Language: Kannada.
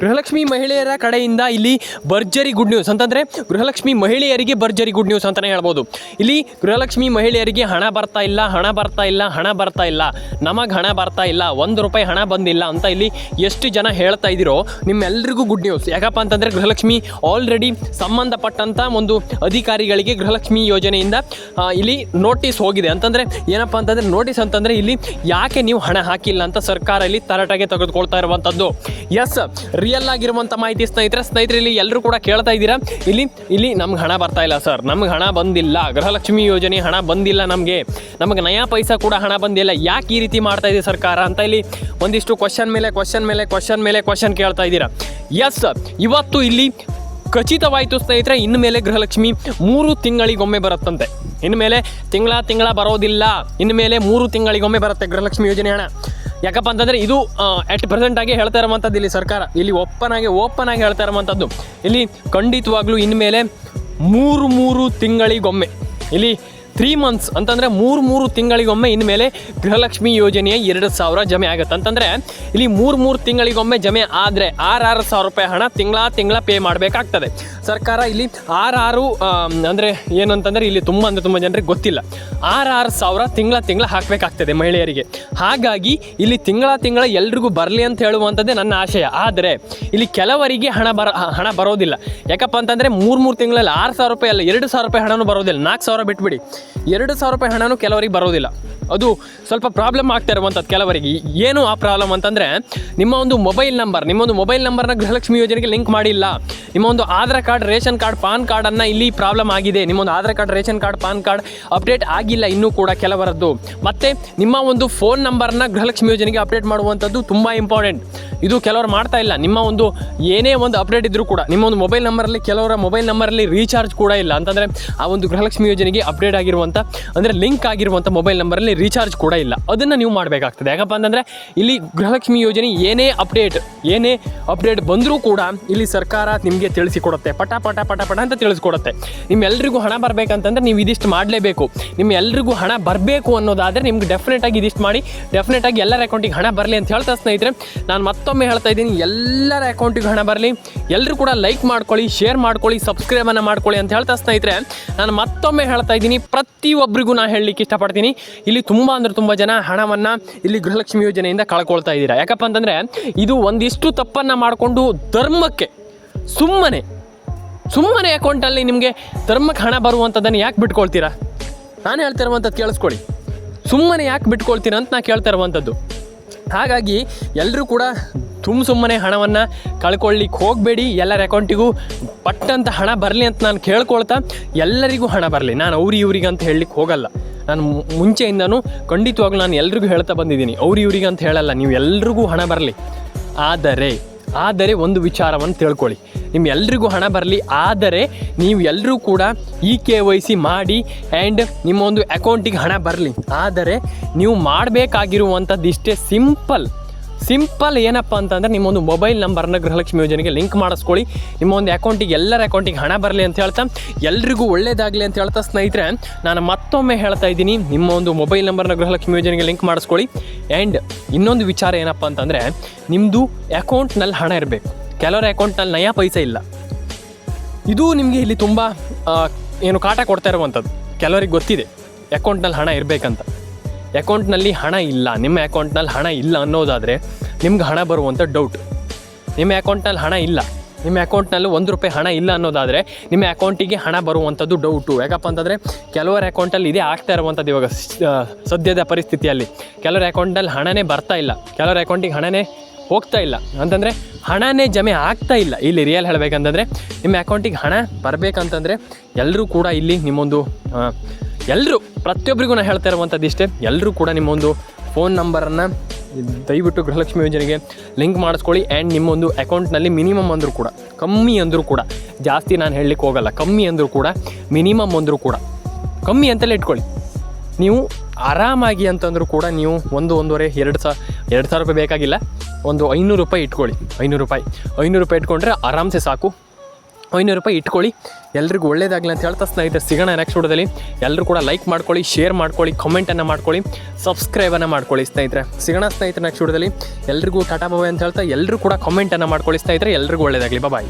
ಗೃಹಲಕ್ಷ್ಮಿ ಮಹಿಳೆಯರ ಕಡೆಯಿಂದ ಇಲ್ಲಿ ಭರ್ಜರಿ ಗುಡ್ ನ್ಯೂಸ್ ಅಂತಂದರೆ ಗೃಹಲಕ್ಷ್ಮಿ ಮಹಿಳೆಯರಿಗೆ ಭರ್ಜರಿ ಗುಡ್ ನ್ಯೂಸ್ ಅಂತಲೇ ಹೇಳ್ಬೋದು. ಇಲ್ಲಿ ಗೃಹಲಕ್ಷ್ಮಿ ಮಹಿಳೆಯರಿಗೆ ಹಣ ಬರ್ತಾ ಇಲ್ಲ, ಹಣ ಬರ್ತಾ ಇಲ್ಲ, ಹಣ ಬರ್ತಾ ಇಲ್ಲ, ನಮಗೆ ಹಣ ಬರ್ತಾ ಇಲ್ಲ, ಒಂದು ರೂಪಾಯಿ ಹಣ ಬಂದಿಲ್ಲ ಅಂತ ಇಲ್ಲಿ ಎಷ್ಟು ಜನ ಹೇಳ್ತಾ ಇದ್ದೀರೋ ನಿಮ್ಮೆಲ್ಲರಿಗೂ ಗುಡ್ ನ್ಯೂಸ್ ಯಾಕಪ್ಪ ಅಂತಂದರೆ ಗೃಹಲಕ್ಷ್ಮಿ ಆಲ್ರೆಡಿ ಸಂಬಂಧಪಟ್ಟಂಥ ಒಂದು ಅಧಿಕಾರಿಗಳಿಗೆ ಗೃಹಲಕ್ಷ್ಮಿ ಯೋಜನೆಯಿಂದ ಇಲ್ಲಿ ನೋಟಿಸ್ ಹೋಗಿದೆ. ಅಂತಂದರೆ ಏನಪ್ಪ ಅಂತಂದರೆ ನೋಟಿಸ್ ಅಂತಂದರೆ ಇಲ್ಲಿ ಯಾಕೆ ನೀವು ಹಣ ಹಾಕಿಲ್ಲ ಅಂತ ಸರ್ಕಾರ ಇಲ್ಲಿ ತರಾಟೆಗೆ ತೆಗೆದುಕೊಳ್ತಾ ಇರುವಂಥದ್ದು ಎಸ್ ರಿಯಲ್ ಆಗಿರುವಂಥ ಮಾಹಿತಿ ಸ್ನೇಹಿತರೆ ಸ್ನೇಹಿತರೆ, ಇಲ್ಲಿ ಎಲ್ಲರೂ ಕೂಡ ಕೇಳ್ತಾ ಇದ್ದೀರಾ? ಇಲ್ಲಿ ಇಲ್ಲಿ ನಮ್ಗೆ ಹಣ ಬರ್ತಾ ಇಲ್ಲ ಸರ್. ನಮ್ಗೆ ಹಣ ಬಂದಿಲ್ಲ. ಗೃಹಲಕ್ಷ್ಮಿ ಯೋಜನೆ ಹಣ ಬಂದಿಲ್ಲ ನಮಗೆ. ನಮಗೆ ನಯಾ ಪೈಸಾ ಕೂಡ ಹಣ ಬಂದಿಲ್ಲ. ಯಾಕೆ ಈ ರೀತಿ ಮಾಡ್ತಾ ಇದೆ ಸರ್ಕಾರ ಅಂತ ಇಲ್ಲಿ ಒಂದಿಷ್ಟು ಕ್ವಶನ್ ಮೇಲೆ ಕ್ವಶನ್ ಮೇಲೆ ಕ್ವಶನ್ ಮೇಲೆ ಕ್ವಶನ್ ಕೇಳ್ತಾ ಇದ್ದೀರಾ? ಎಸ್ ಇವತ್ತು ಇಲ್ಲಿ ಖಚಿತವಾಯಿತು ಸ್ನೇಹಿತರೆ ಇನ್ನು ಮೇಲೆ ಗೃಹಲಕ್ಷ್ಮಿ ಮೂರು ತಿಂಗಳಿಗೊಮ್ಮೆ ಬರುತ್ತಂತೆ. ಇನ್ನು ಮೇಲೆ ತಿಂಗಳ ತಿಂಗಳ ಬರೋದಿಲ್ಲ. ಇನ್ನು ಮೇಲೆ ಮೂರು ತಿಂಗಳಿಗೊಮ್ಮೆ ಬರುತ್ತೆ ಗೃಹಲಕ್ಷ್ಮಿ ಯೋಜನೆ ಹಣ. ಯಾಕಪ್ಪ ಅಂತಂದರೆ ಇದು ಅಟ್ ಪ್ರೆಸೆಂಟ್ ಆಗಿ ಹೇಳ್ತಾ ಇರುವಂಥದ್ದು ಇಲ್ಲಿ ಸರ್ಕಾರ. ಇಲ್ಲಿ ಓಪನ್ ಆಗಿ ಓಪನ್ ಆಗಿ ಹೇಳ್ತಾ ಇರುವಂಥದ್ದು. ಇಲ್ಲಿ ಖಂಡಿತವಾಗ್ಲೂ ಇನ್ಮೇಲೆ ಮೂರು ಮೂರು ತಿಂಗಳಿಗೊಮ್ಮೆ. ಇಲ್ಲಿ ತ್ರೀ ಮಂತ್ಸ್ ಅಂತಂದರೆ ಮೂರು ಮೂರು ತಿಂಗಳಿಗೊಮ್ಮೆ ಇನ್ಮೇಲೆ ಗೃಹಲಕ್ಷ್ಮಿ ಯೋಜನೆಯ ಎರಡು ಸಾವಿರ ಜಮೆ ಆಗುತ್ತೆ. ಅಂತಂದರೆ ಇಲ್ಲಿ ಮೂರು ಮೂರು ತಿಂಗಳಿಗೊಮ್ಮೆ ಜಮೆ ಆದರೆ ಆರು ಆರು ಸಾವಿರ ರೂಪಾಯಿ ಹಣ ತಿಂಗಳ ತಿಂಗಳ ಪೇ ಮಾಡಬೇಕಾಗ್ತದೆ. ಸರ್ಕಾರ ಇಲ್ಲಿ ಆರಾರು ಅಂದರೆ ಏನಂತಂದರೆ ಇಲ್ಲಿ ತುಂಬ ಅಂದರೆ ತುಂಬ ಜನರಿಗೆ ಗೊತ್ತಿಲ್ಲ. ಆರಾರು ಆರು ಸಾವಿರ ತಿಂಗಳ ತಿಂಗಳ ಹಾಕಬೇಕಾಗ್ತದೆ ಮಹಿಳೆಯರಿಗೆ. ಹಾಗಾಗಿ ಇಲ್ಲಿ ತಿಂಗಳ ತಿಂಗಳ ಎಲ್ರಿಗೂ ಬರಲಿ ಅಂತ ಹೇಳುವಂಥದ್ದೇ ನನ್ನ ಆಶಯ. ಆದರೆ ಇಲ್ಲಿ ಕೆಲವರಿಗೆ ಹಣ ಬರ, ಹಣ ಬರೋದಿಲ್ಲ. ಯಾಕಪ್ಪ ಅಂತಂದರೆ ಮೂರು ಮೂರು ತಿಂಗಳಲ್ಲಿ ಆರು ಸಾವಿರ ರೂಪಾಯಿ ಅಲ್ಲ, ಎರಡು ಸಾವಿರ ರೂಪಾಯಿ ಹಣನೂ ಬರೋದಿಲ್ಲ. ನಾಲ್ಕು ಸಾವಿರ ಬಿಟ್ಬಿಡಿ. ಎರಡು ಸಾವಿರ ರೂಪಾಯಿ ಹಣನೂ ಕೆಲವರಿಗೆ ಬರೋದಿಲ್ಲ. ಅದು ಸ್ವಲ್ಪ ಪ್ರಾಬ್ಲಮ್ ಆಗ್ತಾ ಇರುವಂಥದ್ದು ಕೆಲವರಿಗೆ. ಏನು ಆ ಪ್ರಾಬ್ಲಮ್ ಅಂತಂದರೆ, ನಿಮ್ಮ ಒಂದು ಮೊಬೈಲ್ ನಂಬರ್, ನಿಮ್ಮ ಒಂದು ಮೊಬೈಲ್ ನಂಬರ್ನ ಗೃಹಲಕ್ಷ್ಮಿ ಯೋಜನೆಗೆ ಲಿಂಕ್ ಮಾಡಿಲ್ಲ. ನಿಮ್ಮ ಒಂದು Aadhaar card, ration card, PAN ಕಾರ್ಡನ್ನು ಇಲ್ಲಿ ಪ್ರಾಬ್ಲಮ್ ಆಗಿದೆ. ನಿಮ್ಮ ಒಂದು Aadhaar card, ration card, PAN card update ಆಗಿಲ್ಲ ಇನ್ನೂ ಕೂಡ ಕೆಲವರದ್ದು. ಮತ್ತು ನಿಮ್ಮ ಒಂದು ಫೋನ್ ನಂಬರ್ನ ಗೃಹಲಕ್ಷ್ಮಿ ಯೋಜನೆಗೆ ಅಪ್ಡೇಟ್ ಮಾಡುವಂಥದ್ದು ತುಂಬ ಇಂಪಾರ್ಟೆಂಟ್. ಇದು ಕೆಲವರು ಮಾಡ್ತಾ ಇಲ್ಲ. ನಿಮ್ಮ ಒಂದು ಏನೇ ಒಂದು ಅಪ್ಡೇಟ್ ಇದ್ದರೂ ಕೂಡ, ನಿಮ್ಮ ಒಂದು ಮೊಬೈಲ್ ನಂಬರಲ್ಲಿ ಕೆಲವರ ಮೊಬೈಲ್ ನಂಬರಲ್ಲಿ ರೀಚಾರ್ಜ್ ಕೂಡ ಇಲ್ಲ. ಅಂತಂದರೆ ಆ ಒಂದು ಗೃಹಲಕ್ಷ್ಮಿ ಯೋಜನೆಗೆ ಅಪ್ಡೇಟ್ ಆಗಿರುವಂಥ, ಅಂದರೆ ಲಿಂಕ್ ಆಗಿರುವಂಥ ಮೊಬೈಲ್ ನಂಬರಲ್ಲಿ ರೀಚಾರ್ಜ್ ಕೂಡ ಇಲ್ಲ. ಅದನ್ನು ನೀವು ಮಾಡಬೇಕಾಗ್ತದೆ. ಯಾಕಪ್ಪ ಅಂತಂದರೆ ಇಲ್ಲಿ ಗೃಹಲಕ್ಷ್ಮಿ ಯೋಜನೆ ಏನೇ ಅಪ್ಡೇಟ್ ಏನೇ ಅಪ್ಡೇಟ್ ಬಂದರೂ ಕೂಡ ಇಲ್ಲಿ ಸರ್ಕಾರ ನಿಮಗೆ ತಿಳಿಸಿಕೊಡುತ್ತೆ. ಪಟ ಪಟ ಪಟ ಪಟ ಅಂತ ತಿಳಿಸ್ಕೊಡುತ್ತೆ. ನಿಮ್ಮೆಲ್ಲರಿಗೂ ಹಣ ಬರಬೇಕಂತಂದ್ರೆ ನೀವು ಇದಿಷ್ಟು ಮಾಡಲೇಬೇಕು. ನಿಮ್ಮ ಎಲ್ರಿಗೂ ಹಣ ಬರಬೇಕು ಅನ್ನೋದಾದರೆ ನಿಮ್ಗೆ ಡೆಫಿನೆಟಾಗಿ ಇದಿಷ್ಟು ಮಾಡಿ ಡೆಫಿನೆಟಾಗಿ ಎಲ್ಲರ ಅಕೌಂಟಿಗೆ ಹಣ ಬರಲಿ ಅಂತ ಹೇಳ್ತಾ ಸ್ನೇಹಿತರೆ, ನಾನು ಮತ್ತೊಮ್ಮೆ ಹೇಳ್ತಾ ಇದ್ದೀನಿ, ಎಲ್ಲರ ಅಕೌಂಟಿಗೆ ಹಣ ಬರಲಿ. ಎಲ್ಲರೂ ಕೂಡ ಲೈಕ್ ಮಾಡ್ಕೊಳ್ಳಿ ಶೇರ್ ಮಾಡ್ಕೊಳ್ಳಿ ಸಬ್ಸ್ಕ್ರೈಬನ್ನು ಮಾಡ್ಕೊಳ್ಳಿ ಅಂತ ಹೇಳ್ತಾ ಸ್ನೇಹಿತರೆ, ನಾನು ಮತ್ತೊಮ್ಮೆ ಹೇಳ್ತಾ ಇದ್ದೀನಿ ಪ್ರತಿಯೊಬ್ಬರಿಗೂ ನಾನು ಹೇಳಲಿಕ್ಕೆ ಇಷ್ಟಪಡ್ತೀನಿ. ಇಲ್ಲಿ ತುಂಬ ಅಂದರೆ ತುಂಬ ಜನ ಹಣವನ್ನು ಇಲ್ಲಿ ಗೃಹಲಕ್ಷ್ಮಿ ಯೋಜನೆಯಿಂದ ಕಳ್ಕೊಳ್ತಾ ಇದ್ದೀರಾ. ಯಾಕಪ್ಪ ಅಂತಂದರೆ ಇದು ಒಂದಿಷ್ಟು ತಪ್ಪನ್ನು ಮಾಡಿಕೊಂಡು ಧರ್ಮಕ್ಕೆ ಸುಮ್ಮನೆ ಸುಮ್ಮನೆ ಅಕೌಂಟಲ್ಲಿ ನಿಮಗೆ ಧರ್ಮಕ್ಕೆ ಹಣ ಬರುವಂಥದ್ದನ್ನು ಯಾಕೆ ಬಿಟ್ಕೊಳ್ತೀರಾ? ನಾನು ಹೇಳ್ತಾ ಇರುವಂಥದ್ದು ಕೇಳಿಸ್ಕೊಳ್ಳಿ. ಸುಮ್ಮನೆ ಯಾಕೆ ಬಿಟ್ಕೊಳ್ತೀರಾ ಅಂತ ನಾನು ಕೇಳ್ತಾ ಇರುವಂಥದ್ದು ಹಾಗಾಗಿ ಎಲ್ಲರೂ ಕೂಡ ತುಂಬ ಸುಮ್ಮನೆ ಹಣವನ್ನು ಕಳ್ಕೊಳ್ಳಿಕ್ಕೆ ಹೋಗಬೇಡಿ. ಎಲ್ಲರ ಅಕೌಂಟಿಗೂ ಪಟ್ಟಂತ ಹಣ ಬರಲಿ ಅಂತ ನಾನು ಕೇಳ್ಕೊಳ್ತಾ ಎಲ್ಲರಿಗೂ ಹಣ ಬರಲಿ. ನಾನು ಅವ್ರಿ ಇವ್ರಿಗೆ ಅಂತ ಹೇಳಲಿಕ್ಕೆ ಹೋಗಲ್ಲ. ನಾನು ಮುಂಚೆಯಿಂದನೂ ಖಂಡಿತವಾಗ್ಲೂ ನಾನು ಎಲ್ರಿಗೂ ಹೇಳ್ತಾ ಬಂದಿದ್ದೀನಿ, ಅವ್ರು ಇವ್ರಿಗೆ ಅಂತ ಹೇಳಲ್ಲ, ನೀವು ಎಲ್ರಿಗೂ ಹಣ ಬರಲಿ. ಆದರೆ ಆದರೆ ಒಂದು ವಿಚಾರವನ್ನು ತಿಳ್ಕೊಳ್ಳಿ. ನಿಮ್ಮೆಲ್ಲರಿಗೂ ಹಣ ಬರಲಿ, ಆದರೆ ನೀವು ಎಲ್ಲರೂ ಕೂಡ ಇ ಕೆ ವೈ ಸಿ ಮಾಡಿ ಆ್ಯಂಡ್ ನಿಮ್ಮ ಒಂದು ಅಕೌಂಟಿಗೆ ಹಣ ಬರಲಿ. ಆದರೆ, ನೀವು ಮಾಡಬೇಕಾಗಿರುವಂಥದ್ದು ಇಷ್ಟೇ ಸಿಂಪಲ್ ಸಿಂಪಲ್ ಏನಪ್ಪ ಅಂತಂದರೆ ನಿಮ್ಮೊಂದು ಮೊಬೈಲ್ ನಂಬರ್ನ ಗೃಹಲಕ್ಷ್ಮಿ ಯೋಜನೆಗೆ ಲಿಂಕ್ ಮಾಡಿಸ್ಕೊಳ್ಳಿ. ನಿಮ್ಮ ಒಂದು ಅಕೌಂಟಿಗೆ ಎಲ್ಲರ ಅಕೌಂಟಿಗೆ ಹಣ ಬರಲಿ ಅಂತ ಹೇಳ್ತಾ, ಎಲ್ರಿಗೂ ಒಳ್ಳೇದಾಗಲಿ ಅಂತ ಹೇಳ್ತಾ ಸ್ನೇಹಿತರೆ, ನಾನು ಮತ್ತೊಮ್ಮೆ ಹೇಳ್ತಾ ಇದ್ದೀನಿ ನಿಮ್ಮ ಒಂದು ಮೊಬೈಲ್ ನಂಬರ್ನ ಗೃಹಲಕ್ಷ್ಮಿ ಯೋಜನೆಗೆ ಲಿಂಕ್ ಮಾಡಿಸ್ಕೊಳ್ಳಿ. ಆ್ಯಂಡ್ ಇನ್ನೊಂದು ವಿಚಾರ ಏನಪ್ಪ ಅಂತಂದರೆ ನಿಮ್ಮದು ಅಕೌಂಟ್ನಲ್ಲಿ ಹಣ ಇರಬೇಕು. ಕೆಲವರ ಅಕೌಂಟ್ನಲ್ಲಿ ನಯಾ ಪೈಸೆ ಇಲ್ಲ. ಇದು ನಿಮಗೆ ಇಲ್ಲಿ ತುಂಬ ಏನು ಕಾಟ ಕೊಡ್ತಾ ಇರುವಂಥದ್ದು. ಕೆಲವರಿಗೆ ಗೊತ್ತಿದೆ, ಅಕೌಂಟ್ನಲ್ಲಿ ಹಣ ಇರಬೇಕಂತ. ಅಕೌಂಟ್ನಲ್ಲಿ ಹಣ ಇಲ್ಲ, ನಿಮ್ಮ ಅಕೌಂಟ್ನಲ್ಲಿ ಹಣ ಇಲ್ಲ ಅನ್ನೋದಾದರೆ ನಿಮ್ಗೆ ಹಣ ಬರುವಂಥ ಡೌಟ್ ನಿಮ್ಮ ಅಕೌಂಟ್ನಲ್ಲಿ ಹಣ ಇಲ್ಲ, ನಿಮ್ಮ ಅಕೌಂಟ್ನಲ್ಲಿ ಒಂದು ರೂಪಾಯಿ ಹಣ ಇಲ್ಲ ಅನ್ನೋದಾದರೆ ನಿಮ್ಮ ಅಕೌಂಟಿಗೆ ಹಣ ಬರುವಂಥದ್ದು ಡೌಟು ಯಾಕಪ್ಪ ಅಂತಂದರೆ ಕೆಲವರ ಅಕೌಂಟಲ್ಲಿ ಇದೇ ಆಗ್ತಾ ಇರುವಂಥದ್ದು ಇವಾಗ ಸದ್ಯದ ಪರಿಸ್ಥಿತಿಯಲ್ಲಿ. ಕೆಲವರ ಅಕೌಂಟಲ್ಲಿ ಹಣನೇ ಬರ್ತಾ ಇಲ್ಲ, ಕೆಲವರ ಅಕೌಂಟಿಗೆ ಹಣನೇ ಹೋಗ್ತಾ ಇಲ್ಲ. ಅಂತಂದರೆ ಹಣನೇ ಜಮೆ ಆಗ್ತಾ ಇಲ್ಲ. ಇಲ್ಲಿ ರಿಯಲ್ ಹೇಳಬೇಕಂತಂದರೆ ನಿಮ್ಮ ಅಕೌಂಟಿಗೆ ಹಣ ಬರಬೇಕಂತಂದರೆ ಎಲ್ಲರೂ ಕೂಡ ಇಲ್ಲಿ ನಿಮ್ಮೊಂದು ಎಲ್ಲರೂ ಪ್ರತಿಯೊಬ್ಬರಿಗೂ ನಾನು ಹೇಳ್ತಾ ಇರುವಂಥದ್ದು ಇಷ್ಟೇ. ಎಲ್ಲರೂ ಕೂಡ ನಿಮ್ಮೊಂದು ಫೋನ್ ನಂಬರನ್ನು ದಯವಿಟ್ಟು ಗೃಹಲಕ್ಷ್ಮಿ ಯೋಜನೆಗೆ ಲಿಂಕ್ ಮಾಡಿಸ್ಕೊಳ್ಳಿ. ಆ್ಯಂಡ್ ನಿಮ್ಮೊಂದು ಅಕೌಂಟ್ನಲ್ಲಿ ಮಿನಿಮಮ್ ಅಂದರೂ ಕೂಡ, ಕಮ್ಮಿ ಅಂದರೂ ಕೂಡ, ಜಾಸ್ತಿ ನಾನು ಹೇಳಲಿಕ್ಕೆ ಹೋಗಲ್ಲ, ಕಮ್ಮಿ ಅಂದರೂ ಕೂಡ, ಮಿನಿಮಮ್ ಅಂದರೂ ಕೂಡ, ಕಮ್ಮಿ ಅಂತಲೇ ಇಟ್ಕೊಳ್ಳಿ. ನೀವು ಆರಾಮಾಗಿ ಅಂತಂದರೂ ಕೂಡ ನೀವು ಒಂದು ಒಂದೂವರೆ, ಎರಡು ಸಾವಿರ ಎರಡು ಸಾವಿರ ರೂಪಾಯಿ ಬೇಕಾಗಿಲ್ಲ, ಒಂದು ಐನೂರು ರೂಪಾಯಿ ಇಟ್ಕೊಳ್ಳಿ. ಐನೂರು ರೂಪಾಯಿ ಐನೂರು ರೂಪಾಯಿ ಇಟ್ಕೊಂಡ್ರೆ ಆರಾಮ್ಸೆ ಸಾಕು. ಐನೂರು ರೂಪಾಯಿ ಇಟ್ಕೊಳ್ಳಿ. ಎಲ್ರಿಗೂ ಒಳ್ಳೇದಾಗಲಿ ಅಂತ ಹೇಳ್ತಾ ಸ್ನೇಹಿತರೆ, ಸಿಗೋಣ ನೆಕ್ಸ್ಟ್ ವಿಡಿಯೋದಲ್ಲಿ. ಎಲ್ಲರೂ ಕೂಡ ಲೈಕ್ ಮಾಡ್ಕೊಳ್ಳಿ ಶೇರ್ ಮಾಡ್ಕೊಳ್ಳಿ ಕಮೆಂಟನ್ನು ಮಾಡ್ಕೊಳ್ಳಿ ಸಬ್ಸ್ಕ್ರೈಬನ್ನು ಮಾಡ್ಕೊಳ್ಳಿ ಸ್ನೇಹಿತರೆ. ಸಿಗೋಣ ಸ್ನೇಹಿತರೆ ನೆಕ್ಸ್ಟ್ ವಿಡಿಯೋದಲ್ಲಿ. ಎಲ್ರಿಗೂ ಟಾಟಾ ಬಾಯ್ ಅಂತ ಹೇಳ್ತಾ ಎಲ್ಲರೂ ಕೂಡ ಕಮೆಂಟನ್ನು ಮಾಡ್ಕೊಳ್ಳಿ ಸ್ನೇಹಿತರೆ. ಎಲ್ರಿಗೂ ಒಳ್ಳೇದಾಗಲಿ. ಬಾಯ್